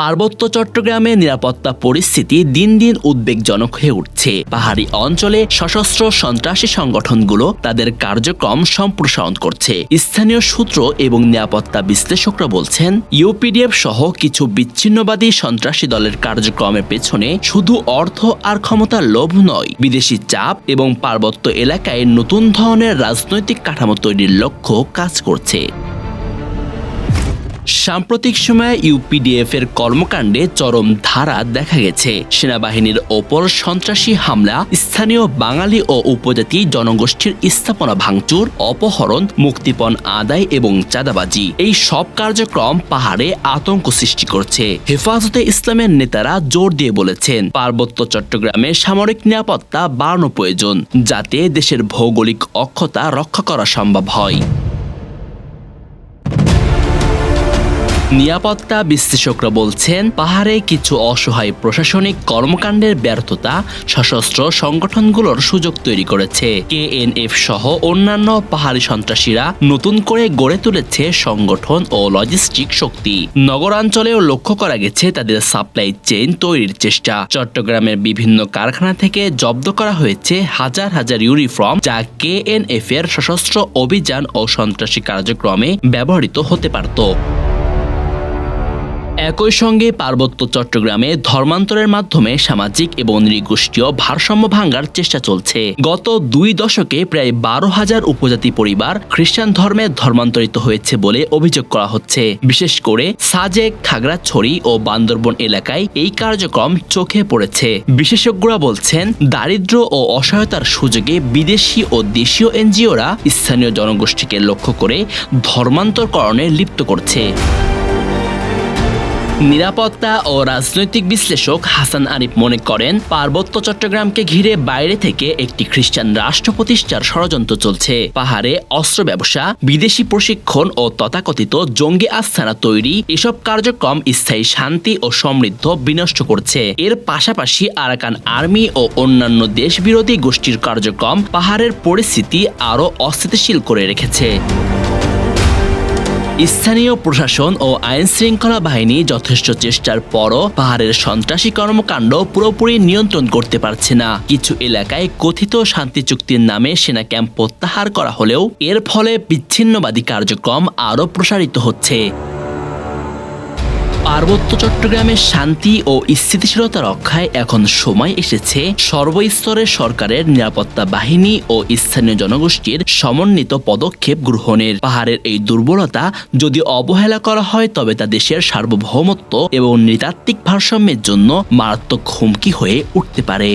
পার্বত্য চট্টগ্রামে নিরাপত্তা পরিস্থিতি দিন দিন উদ্বেগজনক হয়ে উঠছে। পাহাড়ি অঞ্চলে সশস্ত্র সন্ত্রাসী সংগঠনগুলো তাদের কার্যক্রম সম্প্রসারণ করছে। স্থানীয় সূত্র এবং নিরাপত্তা বিশ্লেষকরা বলছেন, ইউপিডিএফ সহ কিছু বিচ্ছিন্নবাদী সন্ত্রাসী দলের কার্যক্রমের পেছনে শুধু অর্থ আর ক্ষমতার লোভ নয়, বিদেশি চাপ এবং পার্বত্য এলাকায় নতুন ধরনের রাজনৈতিক কাঠামো তৈরির লক্ষ্য কাজ করছে। সাম্প্রতিক সময়ে ইউপিডিএফ এর কর্মকাণ্ডে চরম ধারা দেখা গেছে। সেনাবাহিনীর ওপর সন্ত্রাসী হামলা, স্থানীয় বাঙালি ও উপজাতি জনগোষ্ঠীর স্থাপনা ভাঙচুর, অপহরণ, মুক্তিপণ আদায় এবং চাঁদাবাজি, এই সব কার্যক্রম পাহাড়ে আতঙ্ক সৃষ্টি করছে। হেফাজতে ইসলামের নেতারা জোর দিয়ে বলেছেন, পার্বত্য চট্টগ্রামে সামরিক নিরাপত্তা বাড়ানো প্রয়োজন, যাতে দেশের ভৌগোলিক অক্ষতা রক্ষা করা সম্ভব হয়। নিরাপত্তা বিশ্লেষকরা বলছেন, পাহাড়ে কিছু অসহায় প্রশাসনিক কর্মকাণ্ডের ব্যর্থতা সশস্ত্র সংগঠনগুলোর সুযোগ তৈরি করেছে। কেএনএফ সহ অন্যান্য পাহাড়ি সন্ত্রাসীরা নতুন করে গড়ে তুলেছে সংগঠন ও লজিস্টিক শক্তি। নগরাঞ্চলেও লক্ষ্য করা গেছে তাদের সাপ্লাই চেইন তৈরির চেষ্টা। চট্টগ্রামের বিভিন্ন কারখানা থেকে জব্দ করা হয়েছে হাজার হাজার ইউনিফর্ম, যা কেএনএফ এর সশস্ত্র অভিযান ও সন্ত্রাসী কার্যক্রমে ব্যবহৃত হতে পারত। একই সঙ্গে পার্বত্য চট্টগ্রামে ধর্মান্তরের মাধ্যমে সামাজিক এবং নৃগোষ্ঠীয় ভারসাম্য ভাঙ্গার চেষ্টা চলছে। গত দুই দশকে প্রায় বারো হাজার উপজাতি পরিবার খ্রিস্টান ধর্মে ধর্মান্তরিত হয়েছে বলে অভিযোগ করা হচ্ছে। বিশেষ করে সাজেক, খাগড়াছড়ি ও বান্দরবন এলাকায় এই কার্যক্রম চোখে পড়েছে। বিশেষজ্ঞরা বলছেন, দারিদ্র ও অসহায়তার সুযোগে বিদেশি ও দেশীয় এনজিওরা স্থানীয় জনগোষ্ঠীকে লক্ষ্য করে ধর্মান্তরকরণে লিপ্ত করছে। নিরাপত্তা ও রাজনৈতিক বিশ্লেষক হাসান আরিফ মনে করেন, পার্বত্য চট্টগ্রামকে ঘিরে বাইরে থেকে একটি খ্রিস্টান রাষ্ট্র প্রতিষ্ঠার ষড়যন্ত্র চলছে। পাহাড়ে অস্ত্র ব্যবসা, বিদেশি প্রশিক্ষণ ও তথাকথিত জঙ্গি আস্থানা তৈরি, এসব কার্যক্রম স্থায়ী শান্তি ও সমৃদ্ধ বিনষ্ট করছে। এর পাশাপাশি আরাকান আর্মি ও অন্যান্য দেশ বিরোধী গোষ্ঠীর কার্যক্রম পাহাড়ের পরিস্থিতি আরও অস্থিতিশীল করে রেখেছে। স্থানীয় প্রশাসন ও আইন শৃঙ্খলা বাহিনী যথেষ্ট চেষ্টার পরও পাহাড়ের সন্ত্রাসী কর্মকাণ্ড পুরোপুরি নিয়ন্ত্রণ করতে পারছে না। কিছু এলাকায় কথিত শান্তি চুক্তির নামে সেনা ক্যাম্প প্রত্যাহার করা হলেও এর ফলে বিচ্ছিন্নবাদী কার্যক্রম আরও প্রসারিত হচ্ছে। পার্বত্য চট্টগ্রামের শান্তি ও স্থিতিশীলতা রক্ষায় এখন সময় এসেছে সর্বস্তরের সরকারের নিরাপত্তা বাহিনী ও স্থানীয় জনগোষ্ঠীর সমন্বিত পদক্ষেপ গ্রহণের। পাহাড়ের এই দুর্বলতা যদি অবহেলা করা হয়, তবে তা দেশের সার্বভৌমত্ব এবং নৃতাত্ত্বিক ভারসাম্যের জন্য মারাত্মক হুমকি হয়ে উঠতে পারে।